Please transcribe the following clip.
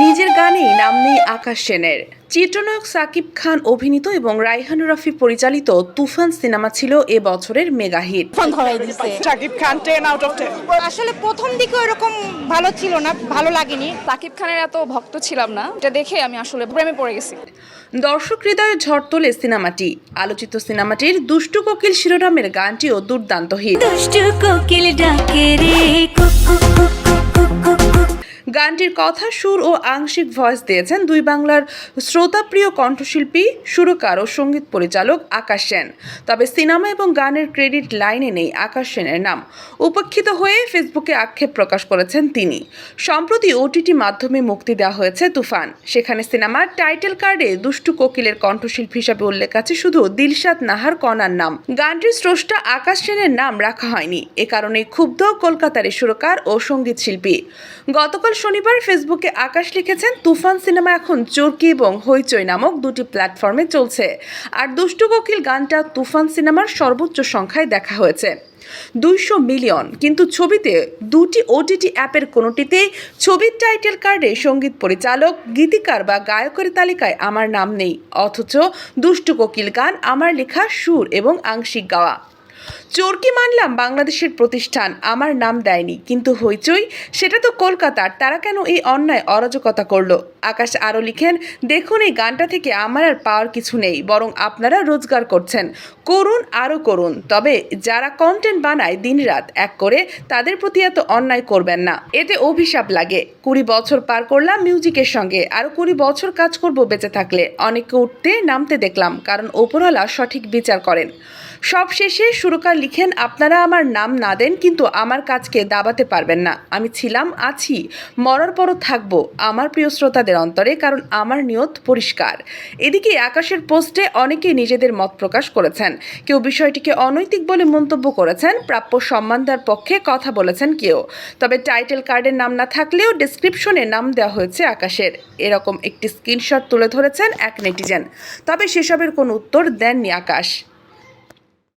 নিজের গানেই নাম নেই আকাশ সেনের। চিত্রনায়ক সাকিব খান অভিনীত এবং রাইহান রফি পরিচালিত তুফান সিনেমা ছিল এ বছরের mega hit. Shakib Khan ten out of ten. আসলে প্রথম দিকে ওরকম ভালো ছিল না ভালো লাগেনি। সাকিব খানের এত ভক্ত ছিলাম না এটা দেখে আমি আসলে প্রেমে পড়ে গেছি। দর্শক হৃদয়ে ঝড় তোলে সিনেমাটি। আলোচিত সিনেমাটির দুষ্টু কোকিল শিরোনামের গানটিও দুর্দান্ত হিট। দুষ্টু কোকিল ডাকে রে গানটির কথা সুর ও আংশিক ভয়েস দিয়েছেন দুই বাংলার শ্রোতাপ্রিয় কণ্ঠশিল্পী, সুরকার ও সংগীত পরিচালক আকাশ সেন। তবে সিনেমা এবং গানের ক্রেডিট লাইনে নেই আকাশ সেনের নাম। উপেক্ষিত হয়ে ফেসবুকে আক্ষেপ প্রকাশ করেছেন তিনি। সম্প্রতি ওটিটি মাধ্যমে মুক্তি দেওয়া হয়েছে তুফান। সেখানে সিনেমার টাইটেল কার্ডে দুষ্টু কোকিলের কণ্ঠশিল্পী হিসাবে উল্লেখ আছে শুধু দিলশাদ নাহার কনার নাম। গানটির স্রষ্টা আকাশ সেনের নাম রাখা হয়নি। এ কারণে ক্ষুব্ধ কলকাতার সুরকার ও সংগীত শিল্পী। গতকাল শনিবার ফেসবুকে আকাশ লিখেছেন, তুফান সিনেমা এখন চরকি এবং হইচই নামক দুটি প্ল্যাটফর্মে চলছে। আর দুষ্টু কোকিল গানটা তুফান সিনেমার সর্বোচ্চ সংখ্যায় দেখা হয়েছে। দুইশো মিলিয়ন, কিন্তু ছবিতে দুটি ওটিটি অ্যাপের কোনোটিতেই ছবির টাইটেল কার্ডে সংগীত পরিচালক, গীতিকার বা গায়কের তালিকায় আমার নাম নেই, অথচ দুষ্টু কোকিল গান, আমার লেখা সুর এবং আংশিক গাওয়া। চোরকি মানলাম বাংলাদেশের প্রতিষ্ঠান, আমার নাম দেয়নি। কিন্তু হইচই, সেটা তো কলকাতার, তারা কেন এই অন্যায় অরাজকতা করল? আকাশ আরও লিখেন, দেখুন, এই গানটা থেকে আমার আর পাওয়ার কিছু নেই, বরং আপনারা রোজগার করছেন। করুন আরও করুন, তবে যারা কন্টেন্ট বানায় দিনরাত এক করে, তাদের প্রতি এত অন্যায় করবেন না। এতে অভিশাপ লাগে। কুড়ি বছর পার করলাম মিউজিকের সঙ্গে, আরও কুড়ি বছর কাজ করব বেঁচে থাকলে। অনেককে উঠতে নামতে দেখলাম, কারণ ওপরওয়ালা সঠিক বিচার করেন। সব শেষে সুরকার লিখেন, আপনারা আমার নাম না দেন, কিন্তু আমার কাজকে দাবাতে পারবেন না। আমি ছিলাম, আছি। মরার পরও থাকব আমার প্রিয় শ্রোতাদের অন্তরে, কারণ আমার নিয়ত পরিষ্কার। এদিকে আকাশের পোস্টে অনেকেই নিজেদের মত প্রকাশ করেছেন। কেউ বিষয়টিকে অনৈতিক বলে মন্তব্য করেছেন, প্রাপ্য সম্মান দেওয়ার পক্ষে কথা বলেছেন কেউ। তবে টাইটেল কার্ডের নাম না থাকলেও ডিসক্রিপশনে নাম দেওয়া হয়েছে আকাশের। এরকম একটি স্ক্রিনশট তুলে ধরেছেন এক নেটিজেন। তবে সেসবের কোনো উত্তর দেননি আকাশ।